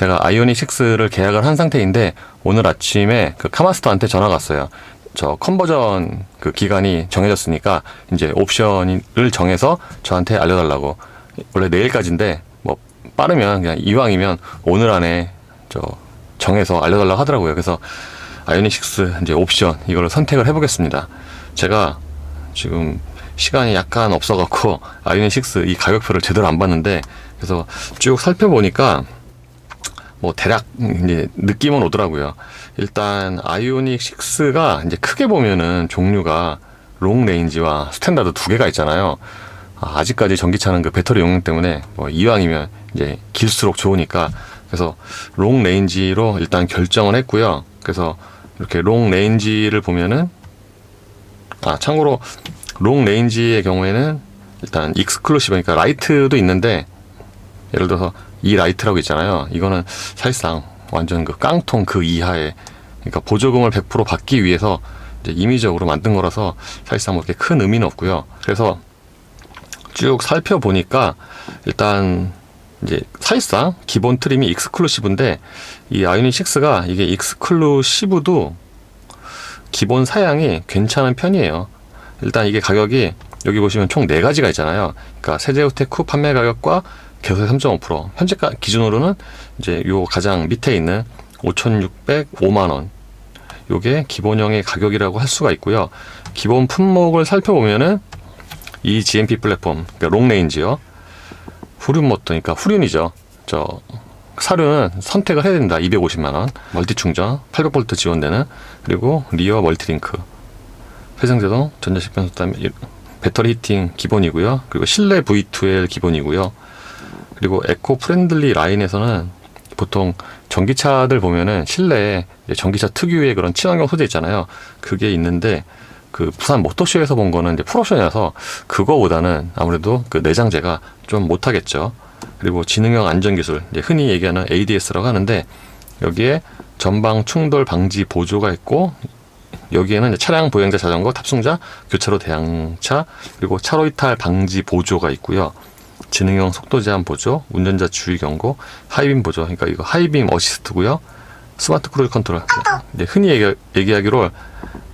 제가 아이오닉 6를 계약을 한 상태인데 오늘 아침에 그 카마스터한테 전화가 왔어요. 저 컨버전 그 기간이 정해졌으니까 이제 옵션을 정해서 저한테 알려달라고. 원래 내일까지인데 뭐 빠르면 그냥 이왕이면 오늘 안에 저 정해서 알려달라고 하더라고요. 그래서 아이오닉 6 이제 옵션 이거를 선택을 해보겠습니다. 제가 지금 시간이 약간 없어갖고 아이오닉 6이 가격표를 제대로 안 봤는데 그래서 쭉 살펴보니까 뭐 대략 이제 느낌은 오더라고요. 일단 아이오닉 6가 이제 크게 보면은 종류가 롱 레인지와 스탠다드 두 개가 있잖아요. 아, 아직까지 전기차는 그 배터리 용량 때문에 뭐 이왕이면 이제 길수록 좋으니까 그래서 롱 레인지로 일단 결정을 했고요. 그래서 이렇게 롱 레인지를 보면은 아 참고로 롱 레인지의 경우에는 일단 익스클루시브 그러니까 라이트도 있는데 예를 들어서 이 라이트라고 있잖아요. 이거는 사실상 완전 그 깡통 그 이하에 그러니까 보조금을 100% 받기 위해서 이제 임의적으로 만든 거라서 사실상 뭐 이렇게 큰 의미는 없고요. 그래서 쭉 살펴보니까 일단 이제 사실상 기본 트림이 익스클루시브인데 이 아이오닉 6가 이게 익스클루시브도 기본 사양이 괜찮은 편이에요. 일단 이게 가격이 여기 보시면 총 네 가지가 있잖아요. 그러니까 세제우텍 후 판매 가격과 개소세 3.5% 현재 가 기준으로는 이제 요 가장 밑에 있는 5,605만 원. 요게 기본형의 가격이라고 할 수가 있고요. 기본 품목을 살펴보면은 이 GMP 플랫폼, 그러니까 롱레인지요. 후륜 모터, 그러니까 후륜이죠. 저 사륜은 선택을 해야 된다. 250만 원. 멀티 충전, 800V 지원되는 그리고 리어 멀티링크. 회생제동, 전자식 변速담 배터리 히팅 기본이고요. 그리고 실내 V2L 기본이고요. 그리고 에코 프렌들리 라인에서는 보통 전기차들 보면은 실내에 전기차 특유의 그런 친환경 소재 있잖아요. 그게 있는데 그 부산 모터쇼에서 본 거는 이제 풀옵션이라서 그거보다는 아무래도 그 내장재가 좀 못하겠죠. 그리고 지능형 안전기술, 흔히 얘기하는 ADS라고 하는데 여기에 전방 충돌 방지 보조가 있고 여기에는 차량 보행자 자전거 탑승자 교차로 대항차 그리고 차로 이탈 방지 보조가 있고요. 지능형 속도 제한 보조, 운전자 주의 경고, 하이빔 보조. 그러니까 이거 하이빔 어시스트고요. 스마트 크루즈 컨트롤. 이제 흔히 얘기, 얘기하기로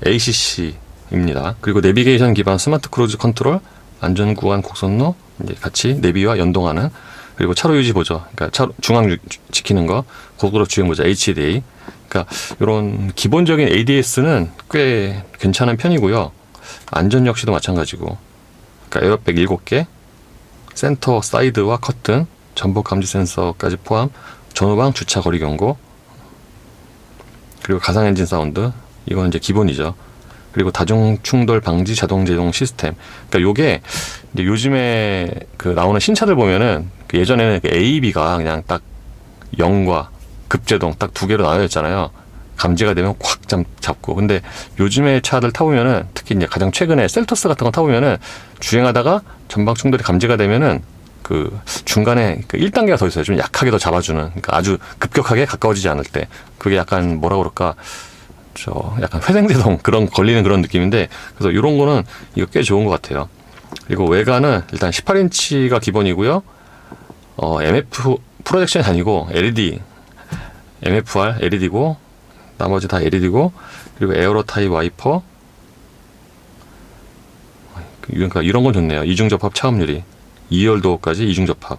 ACC입니다. 그리고 내비게이션 기반 스마트 크루즈 컨트롤, 안전 구간 곡선로 이제 같이 내비와 연동하는 그리고 차로 유지 보조. 그러니까 차 중앙 유, 지키는 거, 고속도로 주행 보조 HDA. 그러니까 이런 기본적인 ADS는 꽤 괜찮은 편이고요. 안전 역시도 마찬가지고. 그러니까 에어백 7개, 센터 사이드와 커튼, 전복 감지 센서까지 포함, 전후방 주차 거리 경고, 그리고 가상 엔진 사운드, 이건 이제 기본이죠. 그리고 다중 충돌 방지 자동 제동 시스템. 그러니까 요게 이제 요즘에 그 나오는 신차들 보면은 그 예전에는 그 A, B가 그냥 딱 0과 급제동 딱 두 개로 나눠져 있잖아요. 감지가 되면 꽉 잠, 잡고. 근데 요즘의 차들 타보면은 특히 이제 가장 최근에 셀토스 같은 거 타보면은 주행하다가 전방 충돌이 감지가 되면은 그 중간에 그 1단계가 더 있어요. 좀 약하게 더 잡아주는. 그러니까 아주 급격하게 가까워지지 않을 때. 그게 약간 뭐라 그럴까. 저 약간 회생제동 그런 걸리는 그런 느낌인데 그래서 이런 거는 이거 꽤 좋은 것 같아요. 그리고 외관은 일단 18인치가 기본이고요. 어, MF 프로젝션이 아니고 LED, MFR LED고 나머지 다 LED고 그리고 에어로 타입 와이퍼. 그러니까 이런 건 좋네요. 이중 접합 차음유리. 2열 도어까지 이중 접합.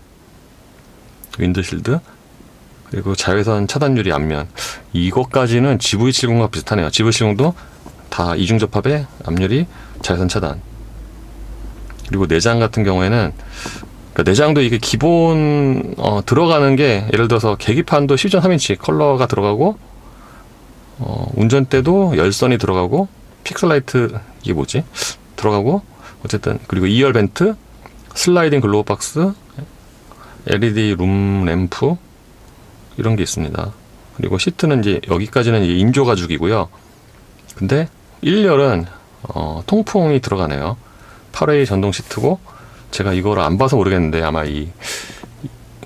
윈드실드. 그리고 자외선 차단유리 앞면. 이것까지는 GV70과 비슷하네요. GV70도 다 이중 접합의 앞유리 자외선 차단. 그리고 내장 같은 경우에는 그러니까 내장도 이게 기본 어, 들어가는 게 예를 들어서 계기판도 12.3인치 컬러가 들어가고 어, 운전대도 열선이 들어가고 픽셀라이트 이게 뭐지 들어가고 어쨌든 그리고 2열 벤트 슬라이딩 글로우 박스 LED 룸 램프 이런 게 있습니다. 그리고 시트는 이제 여기까지는 이제 인조 가죽이고요. 근데 1열은 어, 통풍이 들어가네요. 8웨이 전동 시트고 제가 이거를 안 봐서 모르겠는데 아마 이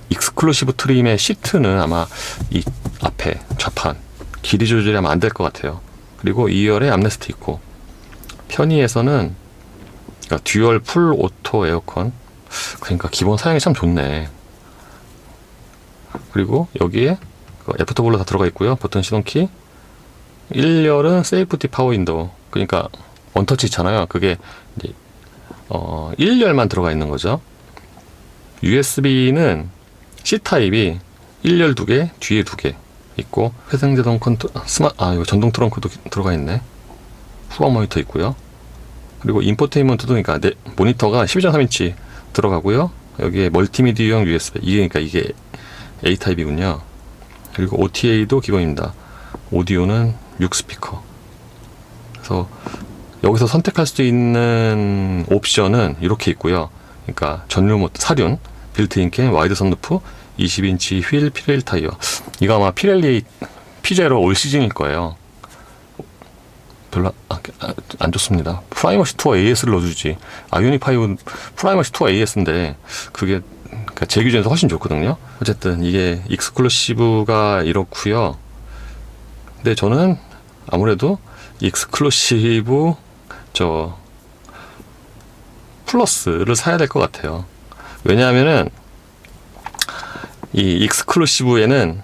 익스클루시브 트림의 시트는 아마 이 앞에 좌판 길이 조절이 아마 안될 것 같아요. 그리고 2열에 암레스트 있고 편의에서는 그러니까 듀얼 풀 오토 에어컨 그러니까 기본 사양이 참 좋네. 그리고 여기에 그 애프터블로 다 들어가 있고요. 버튼 시동키. 1열은 세이프티 파워 윈도우. 그러니까 원터치 있잖아요. 그게 이제 어 1열만 들어가 있는 거죠. USB는 C 타입이 1열 두 개, 뒤에 두개 있고 회생 제동 컨트 스마 아 이거 전동 트렁크도 들어가 있네. 후방 모니터 있고요. 그리고 인포테인먼트도 그러니까 내, 모니터가 12.3인치 들어가고요. 여기에 멀티미디어용 USB 이게 그러니까 이게 A 타입이군요. 그리고 OTA도 기본입니다. 오디오는 6스피커. 그래서 여기서 선택할 수 있는 옵션은 이렇게 있고요. 그러니까 전류 모드 사륜, 빌트인 캠, 와이드 선루프, 20인치 휠, 피렐리 타이어. 이거 아마 피렐리 피제로 올 시즌일 거예요. 별로 아, 아, 안 좋습니다. 프라이머시 투어 AS를 넣어주지. 아이오닉 5 프라이머시 투어 AS인데 그게 그러니까 제 기준에서 훨씬 좋거든요. 어쨌든 이게 익스클루시브가 이렇고요. 근데 저는 아무래도 익스클루시브 저 플러스를 사야 될 것 같아요. 왜냐하면은 이 익스클루시브에는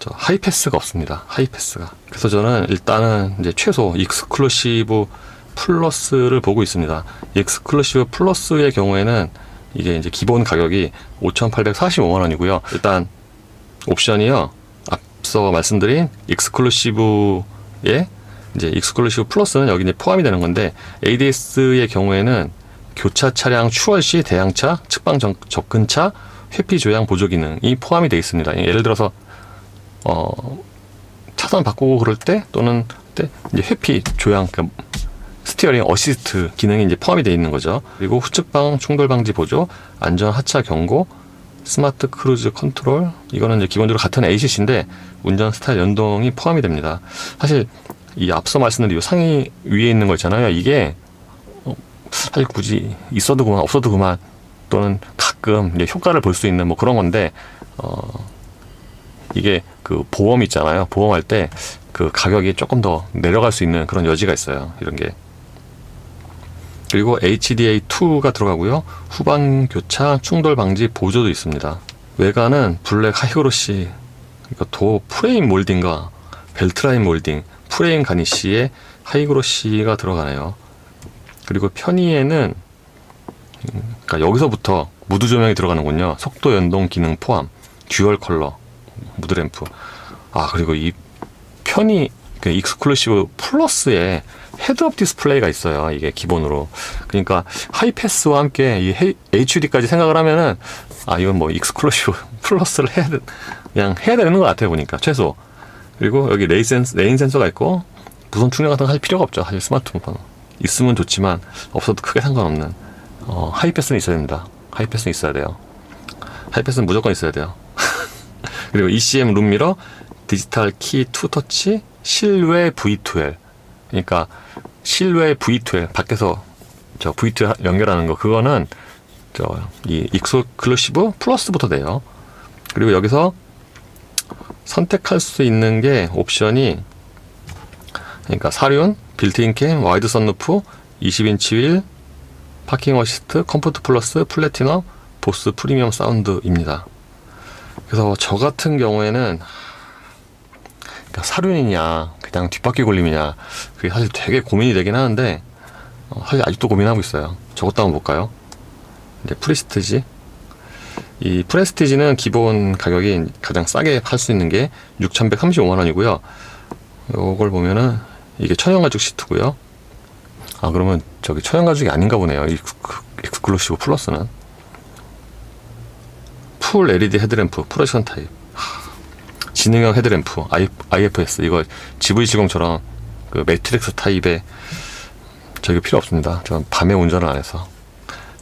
저 하이패스가 없습니다. 하이패스가. 그래서 저는 일단은 이제 최소 익스클루시브 플러스를 보고 있습니다. 익스클루시브 플러스의 경우에는 이게 이제 기본 가격이 5,845만 원이고요. 일단 옵션이요. 앞서 말씀드린 익스클루시브에 이제 익스클루시브 플러스는 여기 이제 포함이 되는 건데 ADS의 경우에는 교차 차량 추월 시 대항차, 측방 정- 접근차, 회피 조향 보조 기능이 포함이 되어 있습니다. 예를 들어서 어 차선 바꾸고 그럴 때 또는 때 이제 회피 조향 그 스티어링 어시스트 기능이 이제 포함이 되어 있는 거죠. 그리고 후측방 충돌 방지 보조, 안전 하차 경고, 스마트 크루즈 컨트롤 이거는 이제 기본적으로 같은 ACC인데 운전 스타일 연동이 포함이 됩니다. 사실 이 앞서 말씀드린 이 상위 위에 있는 거 있잖아요. 이게 어, 사실 굳이 있어도 그만 없어도 그만 또는 가끔 이제 효과를 볼 수 있는 뭐 그런 건데 어 이게 그 보험 있잖아요. 보험할 때 그 가격이 조금 더 내려갈 수 있는 그런 여지가 있어요. 이런 게. 그리고 HDA2가 들어가고요. 후방 교차 충돌 방지 보조도 있습니다. 외관은 블랙 하이그로시 그러니까 도 프레임 몰딩과 벨트라인 몰딩, 프레임 가니쉬에 하이그로시가 들어가네요. 그리고 편의에는 음, 그러니까 여기서부터 무드 조명이 들어가는군요. 속도 연동 기능 포함, 듀얼 컬러, 무드 램프. 아 그리고 이 편의 그 익스클루시브 플러스에 헤드업 디스플레이가 있어요. 이게 기본으로. 그러니까 하이패스와 함께 이 헤- HUD까지 생각을 하면은 아 이건 뭐 익스클루시브 플러스를 해야 돼, 그냥 해야 되는 것 같아요 보니까 최소. 그리고 여기 레인 센스 레인 센서가 있고 무선 충전 같은 거 할 필요가 없죠. 사실 스마트폰 있으면 좋지만 없어도 크게 상관없는 어, 하이패스는 있어야 됩니다. 하이패스는 있어야 돼요. 하이패스는 무조건 있어야 돼요. 그리고 ECM 룸미러, 디지털 키 투터치, 실외 V12. 그러니까 실외 V12 밖에서 저 V12 연결하는 거 그거는 저 이 익스클루시브 플러스부터 돼요. 그리고 여기서 선택할 수 있는 게 옵션이 그러니까 사륜, 빌트인 캠, 와이드 선루프, 20인치 휠, 파킹 어시스트, 컴포트 플러스, 플래티넘, 보스 프리미엄 사운드입니다. 그래서 저 같은 경우에는 그러니까 사륜이냐 그냥 뒷바퀴 걸림이냐 그게 사실 되게 고민이 되긴 하는데 어, 사실 아직도 고민하고 있어요. 저것도 한번 볼까요? 이제 프레스티지 이 프레스티지는 기본 가격이 가장 싸게 팔 수 있는 게 6,135만 원이고요. 요걸 보면은 이게 천연 가죽 시트고요. 아 그러면 저기 천연 가죽이 아닌가 보네요. 이 그- 익스클루시브 플러스는 풀 LED 헤드램프 프로젝션 타입 하, 지능형 헤드램프 IFS 이거 GV70처럼 그 매트릭스 타입의 저기 필요 없습니다. 전 밤에 운전을 안 해서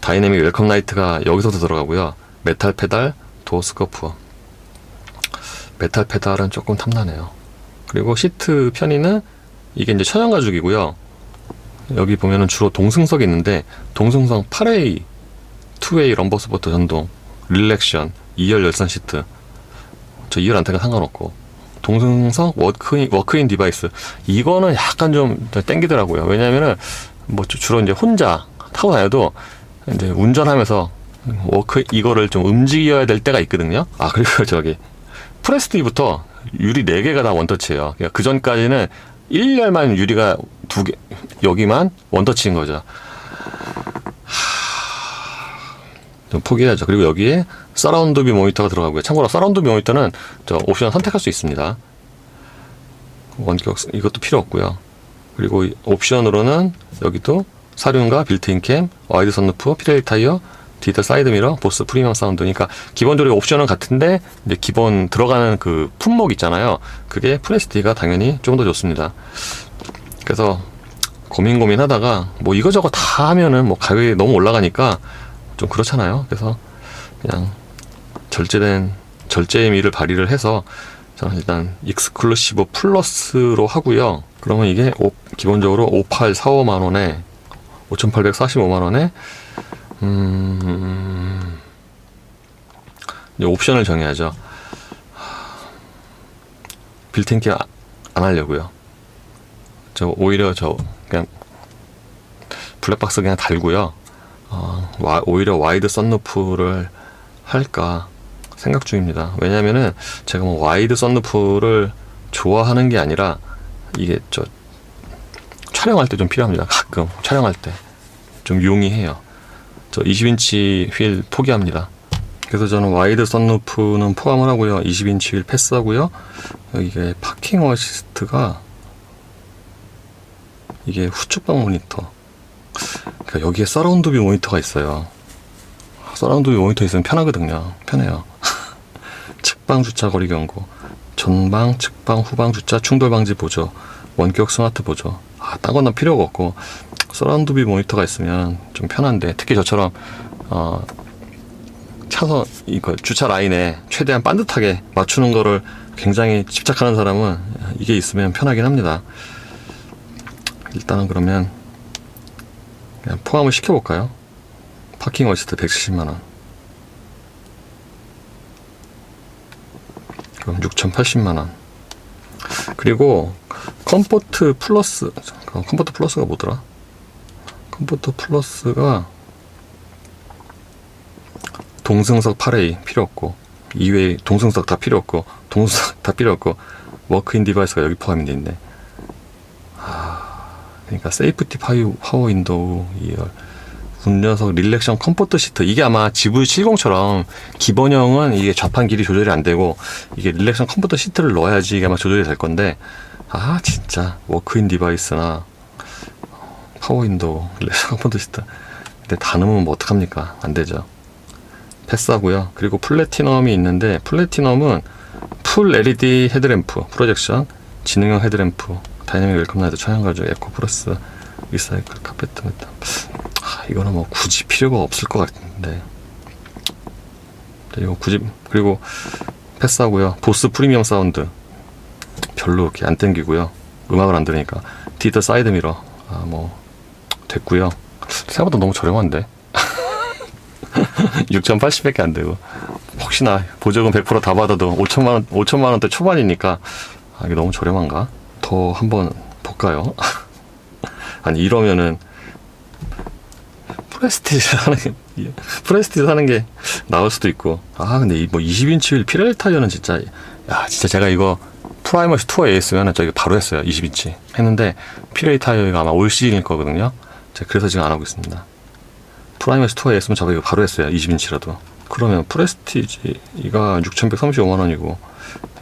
다이내믹 웰컴 라이트가 여기서도 들어가고요. 메탈 페달, 도어 스커프 메탈 페달은 조금 탐나네요. 그리고 시트 편의는 이게 이제 천연 가죽이고요. 여기 보면은 주로 동승석이 있는데 동승석 8A, 2A 럼버 스포트 전동, 릴렉션, 2열 열선 시트. 저 2열 안테나 상관없고 동승석 워크인, 워크인 디바이스 이거는 약간 좀 땡기더라고요. 왜냐면은 뭐 주- 주로 이제 혼자 타고 다녀도 이제 운전하면서 워크 이거를 좀 움직여야 될 때가 있거든요. 아 그리고 저기 프레스티부터 유리 4개가 다 원터치예요. 그러니까 그 전까지는 1열만 유리가 두 개, 여기만 원터치인 거죠. 좀 포기해야죠. 그리고 여기에 서라운드 뷰 모니터가 들어가고요. 참고로 서라운드 뷰 모니터는 저 옵션 선택할 수 있습니다. 원격 이것도 필요 없고요. 그리고 이 옵션으로는 여기도 사륜과 빌트인 캠, 와이드 선루프, 피렐 타이어, 디지털 사이드 미러, 보스 프리미엄 사운드. 그러니까 기본적으로 옵션은 같은데 이제 기본 들어가는 그 품목 있잖아요. 그게 프레스티가 당연히 좀 더 좋습니다. 그래서 고민 고민하다가 뭐 이거저거 다 하면은 뭐 가격이 너무 올라가니까 좀 그렇잖아요. 그래서 그냥 절제된 절제의 미를 발휘를 해서 저는 일단 익스클루시브 플러스로 하고요. 그러면 이게 오- 기본적으로 5845만 원에 5,845만 원에 음 이제 옵션을 정해야죠. 아- 안 하려고요. 저 오히려 저 그냥 블랙박스 그냥 달고요. 어, 와- 오히려 와이드 썬루프를 할까 생각 중입니다. 왜냐면은 제가 뭐 와이드 썬루프를 좋아하는 게 아니라 이게 저 촬영할 때 좀 필요합니다. 가끔 촬영할 때 좀 용이해요. 저 20인치 휠 포기합니다. 그래서 저는 와이드 썬루프는 포함을 하고요. 20인치 휠 패스하고요. 이게 파킹 어시스트가 이게 후측방 모니터. 그러니까 여기에 서라운드 뷰 모니터가 있어요. 서라운드 뷰 모니터 있으면 편하거든요. 편해요. 측방 주차 거리 경고, 전방, 측방, 후방 주차 충돌 방지 보조, 원격 스마트 보조. 아, 딴건다 필요가 없고 서라운드 뷰 모니터가 있으면 좀 편한데 특히 저처럼 어, 차선 이거 주차 라인에 최대한 반듯하게 맞추는 거를 굉장히 집착하는 사람은 이게 있으면 편하긴 합니다. 일단은 그러면 그냥 포함을 시켜볼까요? 파킹 어시스트 170만 원. 그럼 6,080만 원. 그리고 컴포트 플러스 어, 컴포트 플러스가 뭐더라? 컴포트 플러스가 동승석 8A 필요 없고 이외에 동승석 다 필요 없고 동승석 다 필요 없고 워크인 디바이스가 여기 포함이 돼 있네. 아, 그러니까 세이프티 파이 파워 윈도우 2열. 운전석 릴렉션 컴포트 시트. 이게 아마 GV70처럼 기본형은 이게 좌판 길이 조절이 안 되고 이게 릴렉션 컴포트 시트를 넣어야지 이게 아마 조절이 될 건데 아 진짜. 워크인 디바이스나 파워 윈도우. 릴렉션 컴포트 시트 근데 다 넣으면 뭐 어떡합니까? 안 되죠. 패스하고요. 그리고 플래티넘이 있는데 플래티넘은 풀 LED 헤드램프 프로젝션 지능형 헤드램프 다이내믹 웰컴 라이트 차량 가죽 에코 플러스 리사이클 카페트 메타 아, 이거는 뭐 굳이 필요가 없을 것 같은데. 그리고 굳이 그리고 패스하고요. 보스 프리미엄 사운드. 별로 이렇게 안 땡기고요. 음악을 안 들으니까. 디지털 사이드 미러. 아 뭐 됐고요. 생각보다 너무 저렴한데? 6,080밖에 안 되고. 혹시나 보조금 100%다 받아도 5천만 원 5천만 원대 초반이니까 아, 이게 너무 저렴한가? 더 한번 볼까요? 아니 이러면은 프레스티지 사는 게 프레스티지 사는 게 나을 수도 있고. 아 근데 이 뭐 20인치 휠 피렐 타이어는 진짜 야 진짜 제가 이거 프라이머시 투어에 있으면 저기 바로 했어요 20인치. 했는데 피렐 타이어가 아마 올 시즌일 거거든요 제가 그래서 지금 안 하고 있습니다 프라이머시 투어에 있으면 저거 이거 바로 했어요 20인치라도 그러면 프레스티지가 6,135만 원이고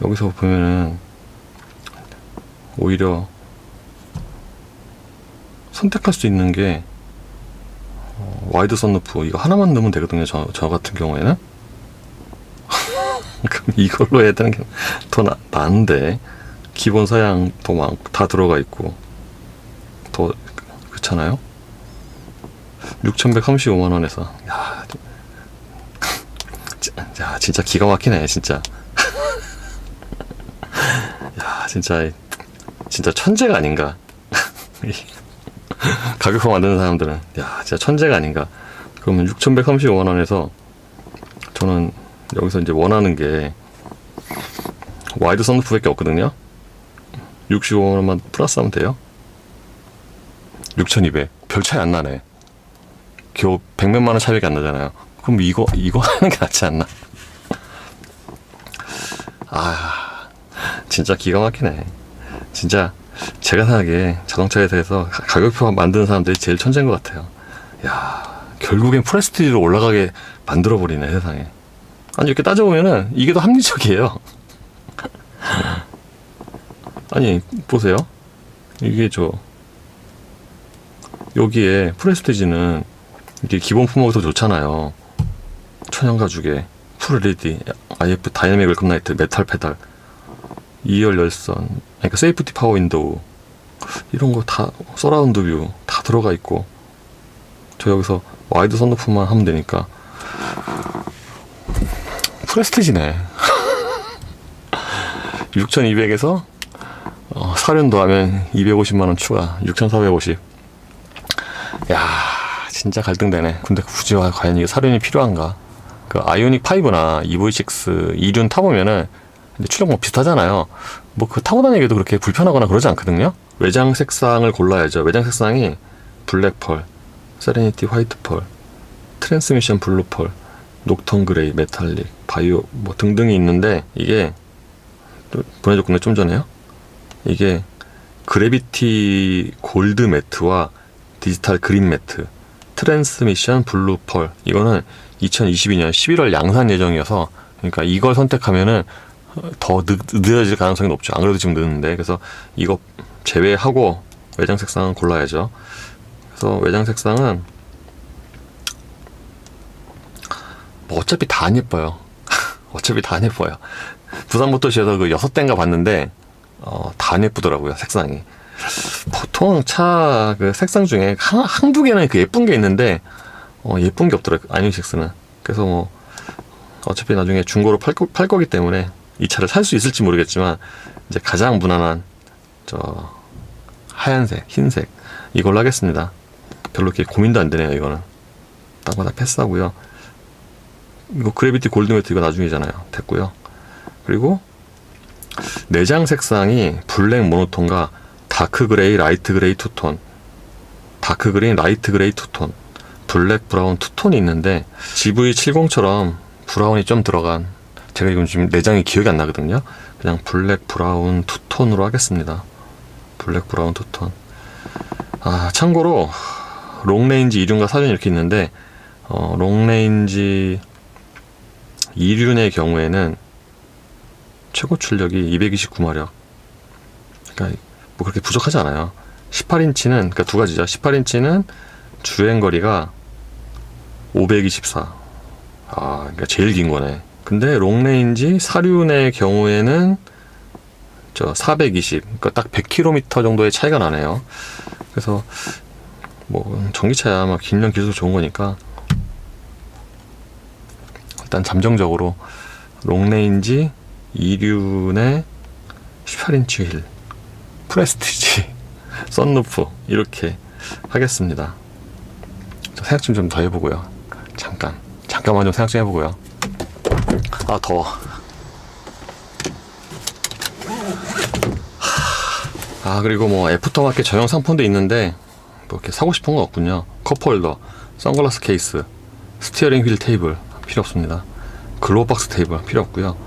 여기서 보면은 오히려 선택할 수 있는 게 어, 와이드 선루프 이거 하나만 넣으면 되거든요. 저, 저 같은 경우에는 그럼 이걸로 해야 되는 게 더 나은데 기본 사양도 많고 다 들어가 있고 더 그렇잖아요. 6,135만 원에서 야, 진- 야 진짜 기가 막히네 진짜. 야 진짜 진짜 천재가 아닌가. 가격표 만드는 사람들은 야 진짜 천재가 아닌가. 그러면 6,135만 원에서 저는 여기서 이제 원하는 게 와이드 선루프밖에 없거든요. 65만 원만 플러스하면 돼요. 6,200. 별 차이 안 나네. 겨우 100몇만 원 차이밖에 안 나잖아요. 그럼 이거 이거 하는 게 낫지 않나? 아, 진짜 기가 막히네. 진짜 제가 생각에 자동차 회사에서 가- 가격표 만드는 사람들이 제일 천재인 것 같아요. 야, 결국엔 프레스티지로 올라가게 만들어 버리네, 세상에. 아니, 이렇게 따져보면은 이게 더 합리적이에요. 아니, 보세요. 이게 저, 여기에 프레스티지는 이게 기본 품목이 더 좋잖아요. 천연 가죽에 풀 LED, IF 다이내믹 웰컴 라이트, 메탈 페달, 2열 열선, 그러니까 세이프티 파워 윈도우. 이런 거 다 서라운드 뷰 다 들어가 있고 저 여기서 와이드 선루프만 하면 되니까. 프레스티지네. 6200에서 어, 사륜 더하면 250만 원 추가. 6450 야 진짜 갈등되네 근데 굳이 와- 과연 이게 사륜이 필요한가 그 아이오닉 5나 EV6 이륜 타보면은 출력뭐 비슷하잖아요. 뭐 그 타고 다니기도 그렇게 불편하거나 그러지 않거든요. 외장 색상을 골라야죠. 외장 색상이 블랙펄, 세레니티 화이트펄, 트랜스미션 블루펄, 녹턴 그레이, 메탈릭, 바이오 뭐 등등이 있는데 이게 또 보내줬군요 좀 전에요. 이게 그래비티 골드 매트와 디지털 그린 매트, 트랜스미션 블루펄 이거는 2022년 11월 양산 예정이어서 그러니까 이걸 선택하면은 더 늦, 늦어질 가능성이 높죠. 안 그래도 지금 늦는데 그래서 이거 제외하고 외장 색상은 골라야죠. 그래서 외장 색상은 뭐 어차피 다 안 예뻐요. 어차피 다 안 예뻐요. 부산 모터시에서 그 여섯 대인가 봤는데 어, 다 안 예쁘더라고요 색상이. 보통 차 그 색상 중에 한, 한두 개는 그 예쁜 게 있는데 어, 예쁜 게 없더라고요 아이오닉스는. 그래서 뭐 어차피 나중에 중고로 팔, 거, 팔 거기 때문에 이 차를 살 수 있을지 모르겠지만 이제 가장 무난한 저 하얀색, 흰색 이걸로 하겠습니다. 별로 이렇게 고민도 안 되네요. 이거는 딴거다 패스하고요. 이거 그래비티 골드매트 이거 나중이잖아요. 됐고요. 그리고 내장 색상이 블랙 모노톤과 다크 그레이, 라이트 그레이 투톤, 다크 그레이, 라이트 그레이 투톤, 블랙 브라운 투톤이 있는데 GV70처럼 브라운이 좀 들어간 제가 이건 지금 내장이 기억이 안 나거든요. 그냥 블랙 브라운 투톤으로 하겠습니다. 블랙 브라운 투톤. 아 참고로 롱레인지 2륜과 4륜 이렇게 있는데 어, 롱레인지 2륜의 경우에는 최고 출력이 229마력. 그러니까 뭐 그렇게 부족하지 않아요. 18인치는 그러니까 두 가지죠. 18인치는 주행 거리가 524. 아, 그러니까 제일 긴 거네. 근데 롱레인지 사륜의 경우에는 저 420, 그러니까 딱 100km 정도의 차이가 나네요. 그래서 뭐 전기차야 막 길면 길수록 좋은 거니까 일단 잠정적으로 롱레인지 2륜의 18인치 휠, 프레스티지, 썬루프 이렇게 하겠습니다. 저 생각 좀 좀 더 해보고요. 잠깐, 잠깐만 좀 생각 좀 해보고요. 아 더워. 아 그리고 뭐 애프터마켓 전용 상품도 있는데 뭐 이렇게 사고 싶은 건 없군요. 컵홀더, 선글라스 케이스, 스티어링 휠 테이블 필요 없습니다. 글로우박스 테이블 필요 없고요.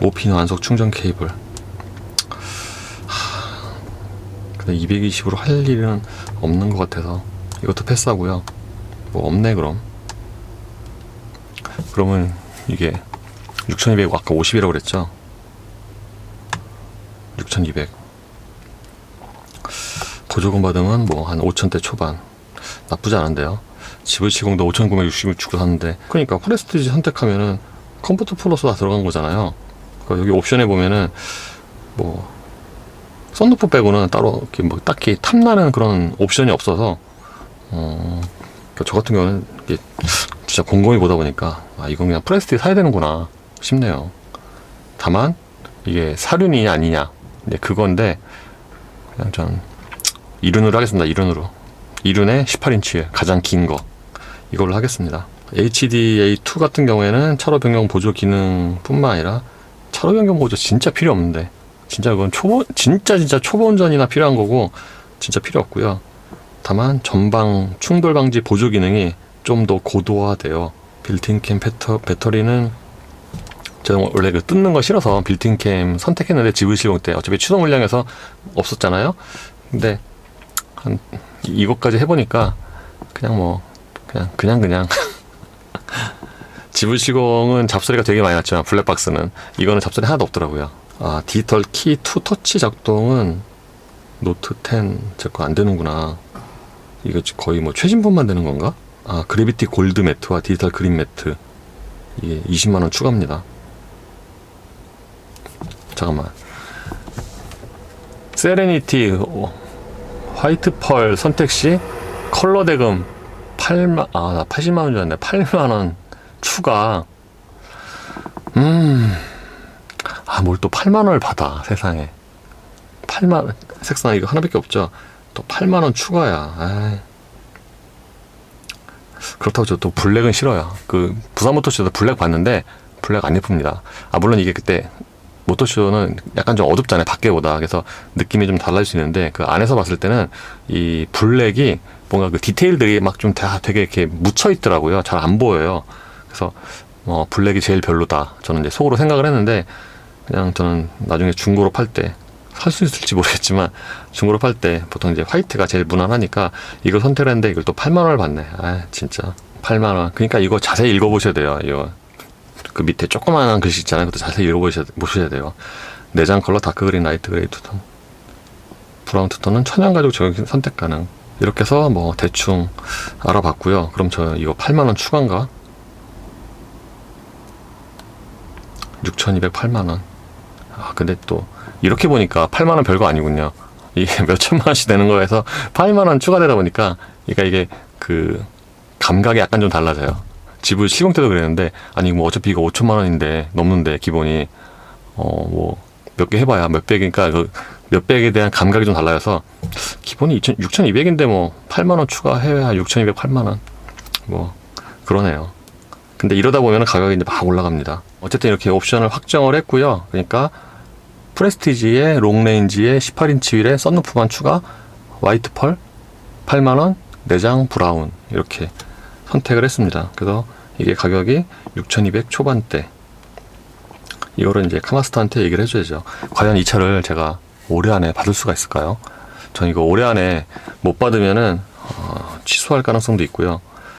오피노 안속 충전 케이블. 하, 근데 220으로 할 일은 없는 것 같아서 이것도 패스하고요. 뭐 없네 그럼. 그러면 이게 6200 아까 50이라고 그랬죠? 6200 보조금 받으면 뭐 한 5천대 초반 나쁘지 않은데요 GV70도 5,960을 주고 샀는데 그러니까 프레스티지 선택하면은 컴포트 플러스 다 들어간 거잖아요 그러니까 여기 옵션에 보면은 뭐 썬루프 빼고는 따로 이렇게 뭐 딱히 탐나는 그런 옵션이 없어서 어, 그러니까 저 같은 경우는 진짜 곰곰이 보다 보니까 아 이건 그냥 프레스티 사야 되는구나 싶네요. 다만 이게 사륜이 아니냐 이제 그건데 그냥 전 이륜으로 하겠습니다. 이륜으로 이륜의 18인치 가장 긴 거 이걸로 하겠습니다. HDA2 같은 경우에는 차로 변경 보조 기능뿐만 아니라 차로 변경 보조 진짜 필요 없는데 진짜 그건 초보 진짜 진짜 초보 운전이나 필요한 거고 진짜 필요 없고요. 다만 전방 충돌 방지 보조 기능이 좀 더 고도화되어 빌트인 캠 배터, 배터리는 저는 원래 그 뜯는 거 싫어서 빌딩캠 선택했는데 지불 실용 때 어차피 추도 물량에서 없었잖아요. 근데 한 이- 이것까지 해보니까 그냥 뭐 그냥 그냥 그냥 지불 시공은 잡소리가 되게 많이 났지만 블랙박스는 이거는 잡소리 하나도 없더라고요. 아 디지털 키 투 터치 작동은 노트 10 제 거 안 되는구나. 이거 거의 뭐 최신폰만 되는 건가? 아 그래비티 골드 매트와 디지털 그린 매트 이게 20만 원 추가입니다. 잠깐만. 세레니티 어, 화이트 펄 선택 시 컬러 대금 8만 아 나 80만 원줄 알았네. 8만 원 추가. 음. 아, 뭘 또 8만 원을 받아, 세상에. 8만 원. 색상 이거 하나밖에 없죠. 또 8만 원 추가야. 아이. 그렇다고 저 또 블랙은 싫어요. 그 부산 모터쇼도 블랙 봤는데 블랙 안 예쁩니다. 아 물론 이게 그때 모터쇼는 약간 좀 어둡잖아요 밖에보다 그래서 느낌이 좀 달라질 수 있는데 그 안에서 봤을 때는 이 블랙이 뭔가 그 디테일들이 막 좀 다 되게 이렇게 묻혀 있더라고요. 잘 안 보여요. 그래서 어 블랙이 제일 별로다. 저는 이제 속으로 생각을 했는데 그냥 저는 나중에 중고로 팔 때 살 수 있을지 모르겠지만 중고로 팔 때 보통 이제 화이트가 제일 무난하니까 이걸 선택을 했는데 이걸 또 8만 원을 받네. 아 진짜 8만 원. 그러니까 이거 자세히 읽어보셔야 돼요. 이거 그 밑에 조그마한 글씨 있잖아요. 그것도 자세히 읽어보셔야 보셔야 돼요. 내장 컬러 다크 그린, 라이트 그레이 투톤, 브라운 투톤은 천연 가죽 적용 선택 가능. 이렇게 해서 뭐 대충 알아봤고요. 그럼 저 이거 8만 원 추가인가? 6,200 8만 원. 아 근데 또 이렇게 보니까 8만 원 별거 아니군요. 이게 몇 천만 원씩 되는 거에서 8만 원 추가되다 보니까 그러니까 이게 그 감각이 약간 좀 달라져요. 지불 시공 때도 그랬는데 아니 뭐 어차피 이거 5천만 원인데 넘는데 기본이 어 뭐 몇 개 해봐야 몇 백이니까 그 몇 백에 대한 감각이 좀 달라져서 기본이 2 6,200인데 뭐 8만 원 추가해야 6,200 8만 원 뭐 그러네요. 근데 이러다 보면 가격이 이제 막 올라갑니다. 어쨌든 이렇게 옵션을 확정을 했고요. 그러니까 프레스티지에 롱레인지에 18인치 휠에 썬루프만 추가 화이트 펄 8만 원 내장 브라운 이렇게 선택을 했습니다. 그래서 이게 가격이 6,200 초반대. 이거를 이제 카마스터한테 얘기를 해줘야죠. 과연 이 차를 제가 올해 안에 받을 수가 있을까요? 전 이거 올해 안에 못 받으면은 어, 취소할 가능성도 있고요.